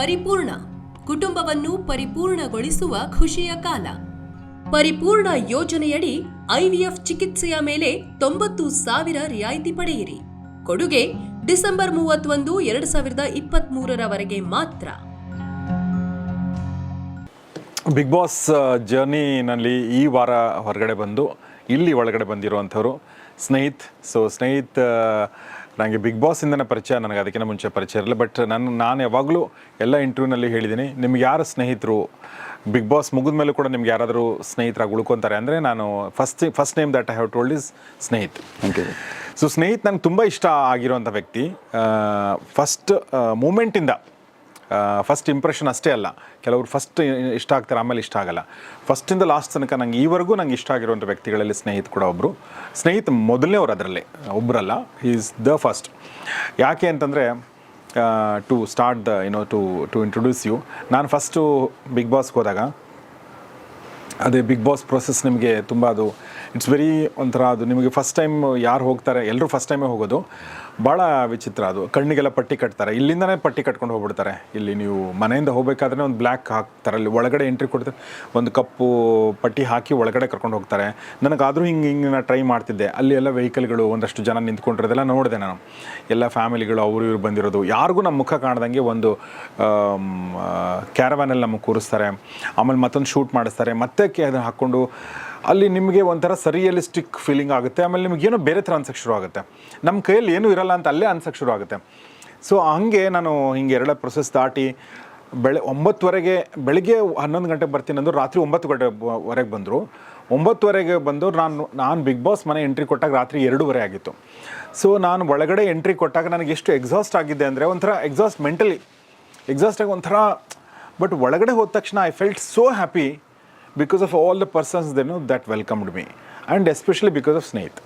ಪರಿಪೂರ್ಣ, ಕುಟುಂಬವನ್ನು ಪರಿಪೂರ್ಣಗೊಳಿಸುವ ಖುಷಿಯ ಕಾಲ. ಪರಿಪೂರ್ಣ ಯೋಜನೆಯಡಿ ಐವಿಎಫ್ ಚಿಕಿತ್ಸೆಯ ಮೇಲೆ ತೊಂಬತ್ತು ಸಾವಿರ ರಿಯಾಯಿತಿ ಪಡೆಯಿರಿ. ಕೊಡುಗೆ ಡಿಸೆಂಬರ್ ಮೂವತ್ತೊಂದು, ಎರಡು ಸಾವಿರದ ಇಪ್ಪತ್ತ್ ಮೂರರವರೆಗೆ ಮಾತ್ರ. ಬಿಗ್ ಬಾಸ್ ಜರ್ನಿನಲ್ಲಿ ಈ ವಾರ ಹೊರಗಡೆ ಬಂದು, ಇಲ್ಲಿ ಒಳಗಡೆ ಬಂದಿರುವಂಥವ್ರು. ಸ್ನೇಹಿತ್, ಸೊ ಸ್ನೇಹಿತ್ ನನಗೆ ಬಿಗ್ ಬಾಸಿಂದನೇ ಪರಿಚಯ ನನಗೆ ಅದಕ್ಕಿಂತ ಮುಂಚೆ ಪರಿಚಯ ಇರಲಿಲ್ಲ. ಬಟ್ ನಾನು ನಾನು ಯಾವಾಗಲೂ ಎಲ್ಲ ಇಂಟರ್ವ್ಯೂನಲ್ಲಿ ಹೇಳಿದ್ದೀನಿ ನಿಮ್ಗೆ ಯಾರು ಸ್ನೇಹಿತರು? ಬಿಗ್ ಬಾಸ್ ಮುಗಿದ ಮೇಲೆ ಕೂಡ ನಿಮ್ಗೆ ಯಾರಾದರೂ ಸ್ನೇಹಿತರಾಗಿ ಉಳ್ಕೊತಾರೆ ಅಂದರೆ ನಾನು first first name that I have told is Snehith okay so Snehith ನನಗೆ ತುಂಬ ಇಷ್ಟ ಆಗಿರುವಂಥ ವ್ಯಕ್ತಿ. ಫಸ್ಟ್ ಮೂಮೆಂಟಿಂದ ಫಸ್ಟ್ ಇಂಪ್ರೆಷನ್ ಅಷ್ಟೇ ಅಲ್ಲ. ಕೆಲವರು ಫಸ್ಟ್ ಇಷ್ಟ ಆಗ್ತಾರೆ, ಆಮೇಲೆ ಇಷ್ಟ ಆಗಲ್ಲ. ಫಸ್ಟಿಂದ ಲಾಸ್ಟ್ ತನಕ ನಂಗೆ ಈವರೆಗೂ ನಂಗೆ ಇಷ್ಟ ಆಗಿರುವಂಥ ವ್ಯಕ್ತಿಗಳಲ್ಲಿ ಸ್ನೇಹಿತ ಕೂಡ ಒಬ್ಬರು ಸ್ನೇಹಿತ ಮೊದಲನೇ ಅವ್ರು ಅದರಲ್ಲಿ ಒಬ್ಬರಲ್ಲ ಈಸ್ ದ ಫಸ್ಟ್ ಯಾಕೆ ಅಂತಂದರೆ to start the you know to to introduce you ನಾನು ಫಸ್ಟು ಬಿಗ್ ಬಾಸ್ಗೆ ಹೋದಾಗ, ಅದೇ ಬಿಗ್ ಬಾಸ್ ಪ್ರೊಸೆಸ್ ನಿಮಗೆ ತುಂಬ ಅದು ಇಟ್ಸ್ ವೆರಿ ಒಂಥರ ಅದು ನಿಮಗೆ ಫಸ್ಟ್ ಟೈಮ್ ಯಾರು ಹೋಗ್ತಾರೆ ಎಲ್ಲರೂ ಫಸ್ಟ್ ಟೈಮೇ ಹೋಗೋದು. ಭಾಳ ವಿಚಿತ್ರ ಅದು. ಕಣ್ಣಿಗೆಲ್ಲ ಪಟ್ಟಿ ಕಟ್ತಾರೆ. ಇಲ್ಲಿಂದನೇ ಪಟ್ಟಿ ಕಟ್ಕೊಂಡು ಹೋಗ್ಬಿಡ್ತಾರೆ. ಇಲ್ಲಿ ನೀವು ಮನೆಯಿಂದ ಹೋಗಬೇಕಾದ್ರೆ ಒಂದು ಬ್ಲ್ಯಾಕ್ ಹಾಕ್ತಾರೆ. ಅಲ್ಲಿ ಒಳಗಡೆ ಎಂಟ್ರಿ ಕೊಡ್ತಾರೆ. ಒಂದು ಕಪ್ಪು ಪಟ್ಟಿ ಹಾಕಿ ಒಳಗಡೆ ಕರ್ಕೊಂಡು ಹೋಗ್ತಾರೆ. ನನಗಾದರೂ ಹಿಂಗೆ ಹಿಂಗೆ ನಾನು ಟ್ರೈ ಮಾಡ್ತಿದ್ದೆ. ಅಲ್ಲಿ ಎಲ್ಲ ವೆಹಿಕಲ್ಗಳು ಒಂದಷ್ಟು ಜನ ನಿಂತ್ಕೊಂಡಿರೋದೆಲ್ಲ ನೋಡಿದೆ ನಾನು. ಎಲ್ಲ ಫ್ಯಾಮಿಲಿಗಳು, ಅವರು ಇವ್ರು ಬಂದಿರೋದು. ಯಾರಿಗೂ ನಮ್ಮ ಮುಖ ಕಾಣ್ದಂಗೆ ಒಂದು ಕ್ಯಾರವಾನಲ್ಲಿ ನಮಗೆ ಕೂರಿಸ್ತಾರೆ. ಆಮೇಲೆ ಮತ್ತೊಂದು ಶೂಟ್ ಮಾಡಿಸ್ತಾರೆ. ಮತ್ತೆ ಅದನ್ನು ಹಾಕ್ಕೊಂಡು ಅಲ್ಲಿ ನಿಮಗೆ ಒಂಥರ ಸರಿಯಲಿಸ್ಟಿಕ್ ಫೀಲಿಂಗ್ ಆಗುತ್ತೆ, ಆಮೇಲೆ ನಿಮ್ಗೆ ಏನೋ ಬೇರೆ ಥರ ಅನ್ಸಕ್ಕೆ ಶುರು ಆಗುತ್ತೆ. ನಮ್ಮ ಕೈಯಲ್ಲಿ ಏನೂ ಇರಲ್ಲ ಅಂತ ಅಲ್ಲೇ ಅನ್ಸಕ್ಕೆ ಶುರು ಆಗುತ್ತೆ. ಸೊ ಹಂಗೆ ನಾನು ಹಿಂಗೆ ಎರಡೇ ಪ್ರೊಸೆಸ್ ದಾಟಿ ಬೆಳೆ ಒಂಬತ್ತುವರೆಗೆ, ಬೆಳಿಗ್ಗೆ ಹನ್ನೊಂದು ಗಂಟೆಗೆ ಬರ್ತೀನಿ ಅಂದರು, ರಾತ್ರಿ ಒಂಬತ್ತು ಗಂಟೆ ವರೆಗೆ ಬಂದರು. ಒಂಬತ್ತುವರೆಗೆ ಬಂದು ನಾನು ನಾನು ಬಿಗ್ ಬಾಸ್ ಮನೆ ಎಂಟ್ರಿ ಕೊಟ್ಟಾಗ ರಾತ್ರಿ ಎರಡೂವರೆ ಆಗಿತ್ತು. ಸೊ ನಾನು ಒಳಗಡೆ ಎಂಟ್ರಿ ಕೊಟ್ಟಾಗ ನನಗೆ ಎಷ್ಟು ಎಕ್ಸಾಸ್ಟ್ ಆಗಿದೆ ಅಂದರೆ ಒಂಥರ ಎಕ್ಸಾಸ್ಟ್ ಮೆಂಟಲಿ ಎಕ್ಸಾಸ್ಟಾಗಿ ಒಂಥರ ಬಟ್ ಒಳಗಡೆ ಹೋದ ತಕ್ಷಣ I felt so happy because of all the persons then that welcomed me and especially because of Snehith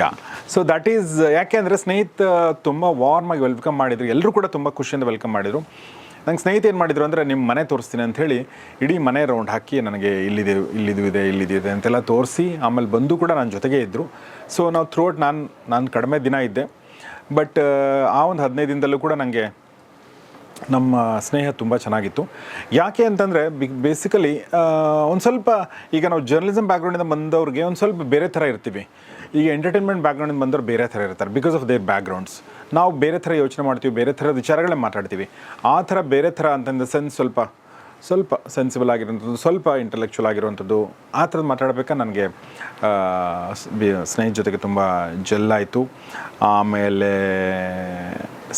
yeah so that is ಯಾಕೆ ಅಂದರೆ ಸ್ನೇಹಿತ್ ತುಂಬ ವಾರ್ಮಾಗಿ ವೆಲ್ಕಮ್ ಮಾಡಿದರು. ಎಲ್ಲರೂ ಕೂಡ ತುಂಬ ಖುಷಿಯಿಂದ ವೆಲ್ಕಮ್ ಮಾಡಿದರು. ನಂಗೆ ಸ್ನೇಹಿತ ಏನು ಮಾಡಿದರು ಅಂದರೆ ನಿಮ್ಮ ಮನೆ ತೋರಿಸ್ತೀನಿ ಅಂಥೇಳಿ ಇಡೀ ಮನೆ ರೌಂಡ್ ಹಾಕಿ ನನಗೆ ಇಲ್ಲಿದೆ, ಇಲ್ಲಿದು ಇದೆ, ಇಲ್ಲಿದೆ ಅಂತೆಲ್ಲ ತೋರಿಸಿ ಆಮೇಲೆ ಬಂದು ಕೂಡ ನನ್ನ ಜೊತೆಗೇ ಇದ್ದರು ಸೊ ನಾವು ಥ್ರೂಔಟ್ ನಾನು ನಾನು ಕಡಿಮೆ ದಿನ ಇದ್ದೆ. ಬಟ್ ಆ ಒಂದು ಹದಿನೈದು ದಿನದಲ್ಲೂ ಕೂಡ ನನಗೆ ನಮ್ಮ ಸ್ನೇಹ ತುಂಬ ಚೆನ್ನಾಗಿತ್ತು. ಯಾಕೆ ಅಂತಂದರೆ, ಬಿ ಬೇಸಿಕಲಿ ಒಂದು ಸ್ವಲ್ಪ ಈಗ ನಾವು ಜರ್ನಲಿಸಮ್ ಬ್ಯಾಕ್ಗ್ರೌಂಡಿಂದ ಬಂದವ್ರಿಗೆ ಒಂದು ಸ್ವಲ್ಪ ಬೇರೆ ಥರ ಇರ್ತೀವಿ. ಈಗ ಎಂಟರ್ಟೈನ್ಮೆಂಟ್ ಬ್ಯಾಕ್ಗ್ರೌಂಡಿಂದ ಬಂದವ್ರು ಬೇರೆ ಥರ ಇರ್ತಾರೆ ಬಿಕಾಸ್ ಆಫ್ ದೇರ್ ಬ್ಯಾಕ್ಗ್ರೌಂಡ್ಸ್ ನಾವು ಬೇರೆ ಥರ ಯೋಚನೆ ಮಾಡ್ತೀವಿ, ಬೇರೆ ಥರದ ವಿಚಾರಗಳೇ ಮಾತಾಡ್ತೀವಿ. ಆ ಥರ ಬೇರೆ ಥರ ಅಂತಂದ ಸೆನ್ಸ್ ಸ್ವಲ್ಪ ಸ್ವಲ್ಪ ಸೆನ್ಸಿಬಲ್ ಆಗಿರೋಂಥದ್ದು ಸ್ವಲ್ಪ ಇಂಟಲೆಕ್ಚುಲ್ ಆಗಿರುವಂಥದ್ದು, ಆ ಥರದ್ದು ಮಾತಾಡಬೇಕಾ ನನಗೆ ಸ್ನೇಹಿತ ಜೊತೆಗೆ ತುಂಬ ಜೆಲ್ ಆಯಿತು. ಆಮೇಲೆ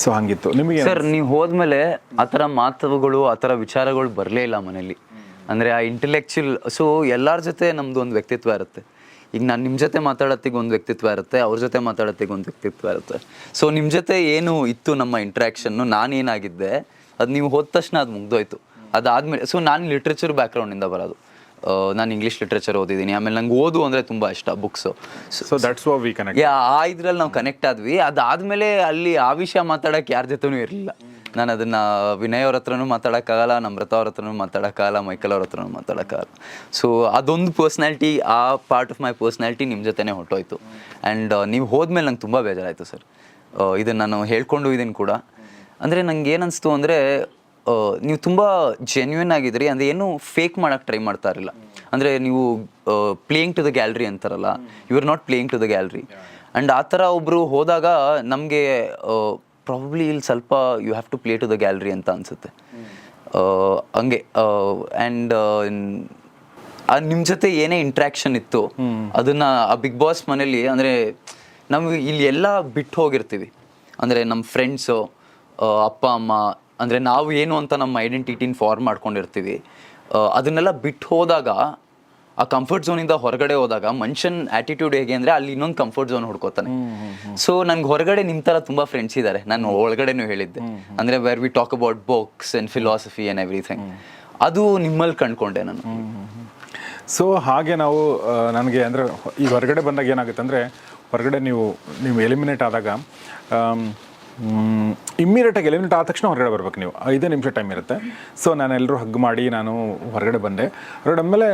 ಸೊ ಹಂಗಿತ್ತು. ನಿಮಗೆ ಸರ್, ನೀವು ಹೋದ್ಮೇಲೆ ಆ ಥರ ಮಾತುಗಳು, ಆ ಥರ ವಿಚಾರಗಳು ಬರಲೇ ಇಲ್ಲ ಮನೇಲಿ. ಅಂದರೆ ಆ ಇಂಟೆಲೆಕ್ಚುಲ್ ಸೊ ಎಲ್ಲರ ಜೊತೆ ನಮ್ಮದು ಒಂದು ವ್ಯಕ್ತಿತ್ವ ಇರುತ್ತೆ. ಈಗ ನಾನು ನಿಮ್ಮ ಜೊತೆ ಮಾತಾಡೋತ್ತಿಗೆ ಒಂದು ವ್ಯಕ್ತಿತ್ವ ಇರುತ್ತೆ, ಅವ್ರ ಜೊತೆ ಮಾತಾಡೋತ್ತಿಗೆ ಒಂದು ವ್ಯಕ್ತಿತ್ವ ಇರುತ್ತೆ. ಸೊ ನಿಮ್ಮ ಜೊತೆ ಏನು ಇತ್ತು ನಮ್ಮ ಇಂಟ್ರ್ಯಾಕ್ಷನ್ನು ನಾನೇನಾಗಿದ್ದೆ ಅದು ನೀವು ಹೋದ ತಕ್ಷಣ ಅದು ಮುಗ್ದೋಯ್ತು. ಅದಾದಮೇಲೆ ಸೊ ನಾನು ಲಿಟ್ರೇಚರ್ ಬ್ಯಾಕ್ಗ್ರೌಂಡಿಂದ ಬರೋದು. ನಾನು ಇಂಗ್ಲೀಷ್ ಲಿಟ್ರೇಚರ್ ಓದಿದ್ದೀನಿ. ಆಮೇಲೆ ನಂಗೆ ಓದು ಅಂದರೆ ತುಂಬ ಇಷ್ಟ ಬುಕ್ಸು ಸೊ ದಟ್ಸ್ ವಾ ವಿ ಕನೆಕ್ಟ್ ಯಾ ಆ ಇದ್ರಲ್ಲಿ ನಾವು ಕನೆಕ್ಟ್ ಆದ್ವಿ. ಅದಾದಮೇಲೆ ಅಲ್ಲಿ ಆ ವಿಷಯ ಮಾತಾಡಕ್ಕೆ ಯಾರ ಜೊತೆನೂ ಇರಲಿಲ್ಲ. ನಾನು ಅದನ್ನು ವಿನಯ್ ಅವ್ರ ಹತ್ರನೂ ಮಾತಾಡೋಕ್ಕಾಗಲ್ಲ ನಮ್ರತ ಅವ್ರ ಹತ್ರನೂ ಮಾತಾಡೋಕ್ಕಾಗಲ್ಲ ಮೈಕಲ್ ಅವ್ರ ಹತ್ರನೂ ಮಾತಾಡೋಕ್ಕಾಗಲ್ಲ. ಸೊ ಅದೊಂದು ಪರ್ಸ್ನಾಲಿಟಿ ಆ ಪಾರ್ಟ್ ಆಫ್ ಮೈ ಪರ್ಸ್ನಾಲಿಟಿ ನಿಮ್ಮ ಜೊತೆನೇ ಹೊಟ್ಟೋಯ್ತು ಆ್ಯಂಡ್ ನೀವು ಹೋದ್ಮೇಲೆ ನಂಗೆ ತುಂಬ ಬೇಜಾರಾಯಿತು ಸರ್. ಇದನ್ನು ನಾನು ಹೇಳ್ಕೊಂಡು ಇದ್ದೀನಿ ಕೂಡ. ಅಂದರೆ ನನಗೆ ಏನನ್ನಿಸ್ತು ಅಂದರೆ ನೀವು ತುಂಬ ಜೆನ್ಯೂನ್ ಆಗಿದ್ರಿ ಅಂದರೆ ಏನು ಫೇಕ್ ಮಾಡೋಕ್ಕೆ ಟ್ರೈ ಮಾಡ್ತಾ ಇರಲಿಲ್ಲ. ಅಂದರೆ ನೀವು ಪ್ಲೇಯಿಂಗ್ ಟು ದ ಗ್ಯಾಲ್ರಿ ಅಂತಾರಲ್ಲ you are not playing to the gallery and ಆ ಥರ ಒಬ್ಬರು ಹೋದಾಗ ನಮಗೆ ಪ್ರಾಬ್ಲಿ ಇಲ್ಲಿ ಸ್ವಲ್ಪ you have to play to the gallery ಅಂತ ಅನಿಸುತ್ತೆ. ಹಂಗೆ ಆ್ಯಂಡ್ ನಿಮ್ಮ ಜೊತೆ ಏನೇ ಇಂಟ್ರ್ಯಾಕ್ಷನ್ ಇತ್ತು, ಅದನ್ನ ಆ ಬಿಗ್ ಬಾಸ್ ಮನೇಲಿ, ಅಂದರೆ ನಮಗೆ ಇಲ್ಲಿ ಎಲ್ಲ ಬಿಟ್ಟು ಹೋಗಿರ್ತೀವಿ. ಅಂದರೆ ನಮ್ಮ ಫ್ರೆಂಡ್ಸು ಅಪ್ಪ, ಅಮ್ಮ ಅಂದರೆ ನಾವು ಏನು ಅಂತ ನಮ್ಮ ಐಡೆಂಟಿಟಿನ ಫಾರ್ಮ್ ಮಾಡ್ಕೊಂಡಿರ್ತೀವಿ ಅದನ್ನೆಲ್ಲ ಬಿಟ್ಟು ಹೋದಾಗ ಆ ಕಂಫರ್ಟ್ ಝೋನಿಂದ ಹೊರಗಡೆ ಹೋದಾಗ ಮನುಷ್ಯನ್ ಆಟಿಟ್ಯೂಡ್ ಹೇಗೆ ಅಂದರೆ ಅಲ್ಲಿ ಇನ್ನೊಂದು ಕಂಫರ್ಟ್ ಝೋನ್ ಹುಡ್ಕೋತಾನೆ. ಸೊ ನನಗೆ ಹೊರಗಡೆ ನಿಮ್ಮ ಥರ ತುಂಬ ಫ್ರೆಂಡ್ಸ್ ಇದ್ದಾರೆ ನಾನು ಒಳಗಡೆನೂ ಹೇಳಿದ್ದೆ. ಅಂದರೆ where we talk about books and philosophy and everything ಅದು ನಿಮ್ಮಲ್ಲಿ ಕಂಡ್ಕೊಂಡೆ ನಾನು. ಸೊ ಹಾಗೆ ನಾವು ನನಗೆ ಅಂದರೆ ಈ ಹೊರಗಡೆ ಬಂದಾಗ ಏನಾಗುತ್ತೆ ಅಂದರೆ ಹೊರಗಡೆ ನೀವು ನೀವು ಎಲಿಮಿನೇಟ್ ಆದಾಗ ಇಮ್ಮಿಡಿಯೇಟಾಗಿ ಎಲಿಮಿನೇಟ್ ಆದ ತಕ್ಷಣ ಹೊರಗಡೆ ಬರ್ಬೇಕು ನೀವು. ಐದೇ ನಿಮಿಷ ಟೈಮ್ ಇರುತ್ತೆ. ಸೊ ನಾನು ಎಲ್ಲರೂ ಹಗ್ ಮಾಡಿ ನಾನು ಹೊರಗಡೆ ಬಂದೆ. ಹೊರಗಡೆ ಮೇಲೆ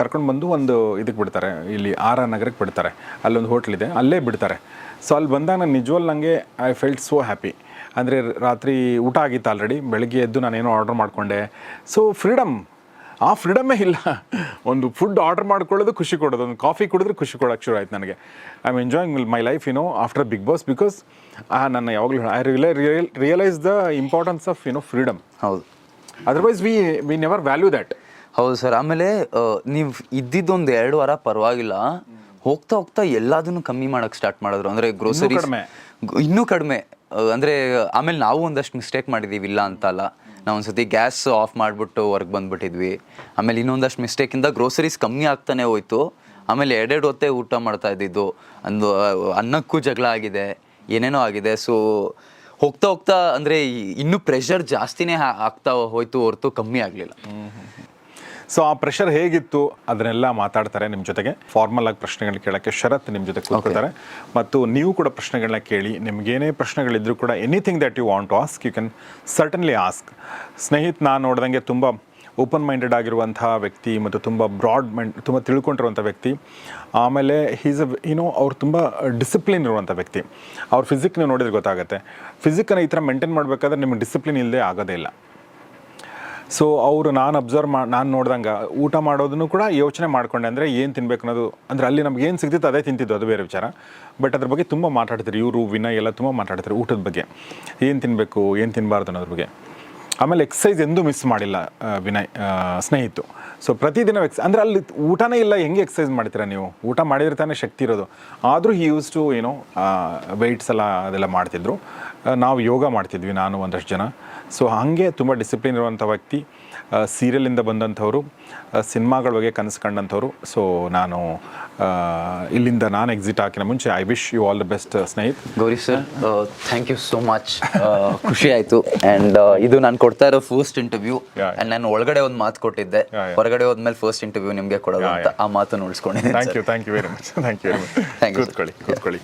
ಕರ್ಕೊಂಡು ಬಂದು ಒಂದು ಇದಕ್ಕೆ ಬಿಡ್ತಾರೆ. ಇಲ್ಲಿ ಆರ್ ಆರ್ ನಗರಕ್ಕೆ ಬಿಡ್ತಾರೆ. ಅಲ್ಲೊಂದು ಹೋಟ್ಲ್ ಇದೆ. ಅಲ್ಲೇ ಬಿಡ್ತಾರೆ. ಸೊ ಅಲ್ಲಿ ಬಂದಾಗ ನಾನು ನಿಜವಲ್ಲಿ ನನಗೆ ಐ ಫೆಲ್ಟ್ ಸೋ ಹ್ಯಾಪಿ ಅಂದರೆ ರಾತ್ರಿ ಊಟ ಆಗಿತ್ತು ಆಲ್ರೆಡಿ ಬೆಳಗ್ಗೆ ಎದ್ದು ನಾನೇನೋ ಆರ್ಡರ್ ಮಾಡಿಕೊಂಡೆ. ಸೊ ಫ್ರೀಡಮ್ ಆ ಫ್ರೀಡಮೇ ಇಲ್ಲ. ಒಂದು ಫುಡ್ ಆರ್ಡರ್ ಮಾಡ್ಕೊಳ್ಳೋದು ಖುಷಿ ಕೊಡೋದು. ಒಂದು ಕಾಫಿ ಕುಡಿದ್ರೆ ಖುಷಿ ಕೊಡೋಕ್ಕೆ ಶುರು ಆಯ್ತು ನನಗೆ. I am enjoying my life you know after Bigg Boss because ನನ್ನ ಯಾವಾಗಲೂ I realize realize the importance of you know freedom ಹೌದು. Otherwise we we never value that ಹೌದು ಸರ್. ಆಮೇಲೆ ನೀವು ಇದ್ದಿದ್ದೊಂದು ಎರಡು ವಾರ ಪರವಾಗಿಲ್ಲ. ಹೋಗ್ತಾ ಹೋಗ್ತಾ ಎಲ್ಲದನ್ನು ಕಮ್ಮಿ ಮಾಡೋಕೆ ಸ್ಟಾರ್ಟ್ ಮಾಡಿದ್ರು. ಅಂದರೆ ಗ್ರೋಸರಿ ಕಡಿಮೆ. ಇನ್ನೂ ಕಡಿಮೆ. ಅಂದರೆ ಆಮೇಲೆ ನಾವು ಒಂದಷ್ಟು ಮಿಸ್ಟೇಕ್ ಮಾಡಿದ್ದೀವಿ ಇಲ್ಲ ಅಂತ ನಾವು ಒಂದ್ಸತಿ ಗ್ಯಾಸ್ ಆಫ್ ಮಾಡಿಬಿಟ್ಟು ಹೊರಗೆ ಬಂದ್ಬಿಟ್ಟಿದ್ವಿ. ಆಮೇಲೆ ಇನ್ನೊಂದಷ್ಟು ಮಿಸ್ಟೇಕಿಂದ ಗ್ರೋಸರೀಸ್ ಕಮ್ಮಿ ಆಗ್ತಾನೆ ಹೋಯ್ತು. ಆಮೇಲೆ ಎರಡೆರಡು ಹೊತ್ತೇ ಊಟ ಮಾಡ್ತಾ ಇದ್ದಿದ್ದು. ಅಂದು ಅನ್ನಕ್ಕೂ ಜಗಳ ಆಗಿದೆ, ಏನೇನೋ ಆಗಿದೆ. ಸೊ ಹೋಗ್ತಾ ಹೋಗ್ತಾ ಅಂದ್ರೆ ಇನ್ನೂ ಪ್ರೆಷರ್ ಜಾಸ್ತಿನೇ ಆಗ್ತಾ ಹೋಯ್ತು ಹೊರತು ಕಮ್ಮಿ ಆಗಲಿಲ್ಲ. ಸೊ ಆ ಪ್ರೆಷರ್ ಹೇಗಿತ್ತು ಅದನ್ನೆಲ್ಲ ಮಾತಾಡ್ತಾರೆ ನಿಮ್ಮ ಜೊತೆಗೆ. ಫಾರ್ಮಲ್ ಆಗಿ ಪ್ರಶ್ನೆಗಳನ್ನ ಕೇಳೋಕ್ಕೆ ಶರತ್ ನಿಮ್ಮ ಜೊತೆ ಕೂತ್ಕೊಳ್ತಾರೆ. ಮತ್ತು ನೀವು ಕೂಡ ಪ್ರಶ್ನೆಗಳನ್ನ ಕೇಳಿ ನಿಮ್ಗೇನೇ ಪ್ರಶ್ನೆಗಳಿದ್ರು ಕೂಡ anything that you want to ask you can certainly ask Snehith ನಾನು ನೋಡ್ದಂಗೆ ತುಂಬ ಓಪನ್ ಮೈಂಡೆಡ್ ಆಗಿರುವಂಥ ವ್ಯಕ್ತಿ ಮತ್ತು ತುಂಬ ಬ್ರಾಡ್ ಮೈಂಡ್ ತುಂಬ ತಿಳ್ಕೊಂಡಿರುವಂಥ ವ್ಯಕ್ತಿ. ಆಮೇಲೆ ಹೀಸ್ ಅ ಏನೋ ಅವ್ರು ತುಂಬ ಡಿಸಿಪ್ಲಿನ್ ಇರುವಂಥ ವ್ಯಕ್ತಿ. ಅವ್ರ ಫಿಸಿಕ್ನ ನೋಡಿದ್ರೆ ಗೊತ್ತಾಗುತ್ತೆ. ಫಿಸಿಕ್ಕನ್ನು ಈ ಥರ ಮೇಂಟೈನ್ ಮಾಡಬೇಕಾದ್ರೆ ನಿಮ್ಗೆ ಡಿಸಿಪ್ಲಿನ್ ಇಲ್ಲದೆ ಆಗೋದೇ ಇಲ್ಲ. ಸೊ ಅವರು ನಾನು ಅಬ್ಸರ್ವ್ ಮಾ, ನಾನು ನೋಡ್ದಂಗೆ ಊಟ ಮಾಡೋದನ್ನು ಕೂಡ ಯೋಚನೆ ಮಾಡ್ಕೊಂಡೆ. ಅಂದರೆ ಏನು ತಿನ್ಬೇಕು ಅನ್ನೋದು, ಅಂದರೆ ಅಲ್ಲಿ ನಮ್ಗೆ ಏನು ಸಿಗ್ತಿತ್ತು ಅದೇ ತಿಂತಿದ್ದು, ಅದು ಬೇರೆ ವಿಚಾರ. ಬಟ್ ಅದ್ರ ಬಗ್ಗೆ ತುಂಬ ಮಾತಾಡ್ತಾರೆ ಇವರು, ವಿನಯ್ ಎಲ್ಲ ತುಂಬ ಮಾತಾಡ್ತಾರೆ ಊಟದ ಬಗ್ಗೆ. ಏನು ತಿನ್ನಬೇಕು ಏನು ತಿನ್ನಬಾರ್ದು ಅನ್ನೋದ್ರ ಬಗ್ಗೆ. ಆಮೇಲೆ ಎಕ್ಸಸೈಸ್ ಎಂದೂ ಮಿಸ್ ಮಾಡಿಲ್ಲ ವಿನಯ್ ಸ್ನೇಹಿತು ಸೊ ಪ್ರತಿದಿನ ಎಕ್ಸ್ ಅಂದರೆ ಅಲ್ಲಿ ಊಟನೇ ಇಲ್ಲ, ಹೆಂಗೆ ಎಕ್ಸಸೈಸ್ ಮಾಡ್ತೀರಾ ನೀವು? ಊಟ ಮಾಡಿದ್ರೆ ತಾನೇ ಶಕ್ತಿ ಇರೋದು. ಆದರೂ ಹಿ ಯೂಸ್ ಟು ಏನೋ ವೆಯ್ಟ್ಸ್ ಎಲ್ಲ ಅದೆಲ್ಲ ಮಾಡ್ತಿದ್ರು. ನಾವು ಯೋಗ ಮಾಡ್ತಿದ್ವಿ, ನಾನು ಒಂದಷ್ಟು ಜನ. ಸೊ ಹಾಗೆ ತುಂಬ ಡಿಸಿಪ್ಲಿನ್ ಇರುವಂಥ ವ್ಯಕ್ತಿ. ಸೀರಿಯಲಿಂದ ಬಂದಂಥವರು ಸಿನಿಮಾಗಳ ಬಗ್ಗೆ ಕನಸು ಕಂಡಂಥವ್ರು. ಸೊ ನಾನು ಇಲ್ಲಿಂದ ನಾನು ಎಕ್ಸಿಟ್ ಹಾಕಿನ ಮುಂಚೆ I wish you all the best Snehith. Gowri sir thank you so much ಖುಷಿ ಆಯಿತು. ಆ್ಯಂಡ್ ಇದು ನಾನು ಕೊಡ್ತಾ ಇರೋ ಫಸ್ಟ್ ಇಂಟರ್ವ್ಯೂ. ಅಂಡ್ ನಾನು ಒಳಗಡೆ ಒಂದು ಮಾತು ಕೊಟ್ಟಿದ್ದೆ. ಹೊರಗಡೆ ಹೋದ್ಮೇಲೆ ಫಸ್ಟ್ ಇಂಟರ್ವ್ಯೂ ನಿಮಗೆ ಕೊಡೋದು ಅಂತ ಆ ಮಾತನ್ನು ಉಳಿಸ್ಕೊಂಡಿದ್ದೀನಿ thank you thank you very much thank you very much thank you ಕೂತ್ಕೊಳ್ಳಿ ಕೂತ್ಕೊಳ್ಳಿ.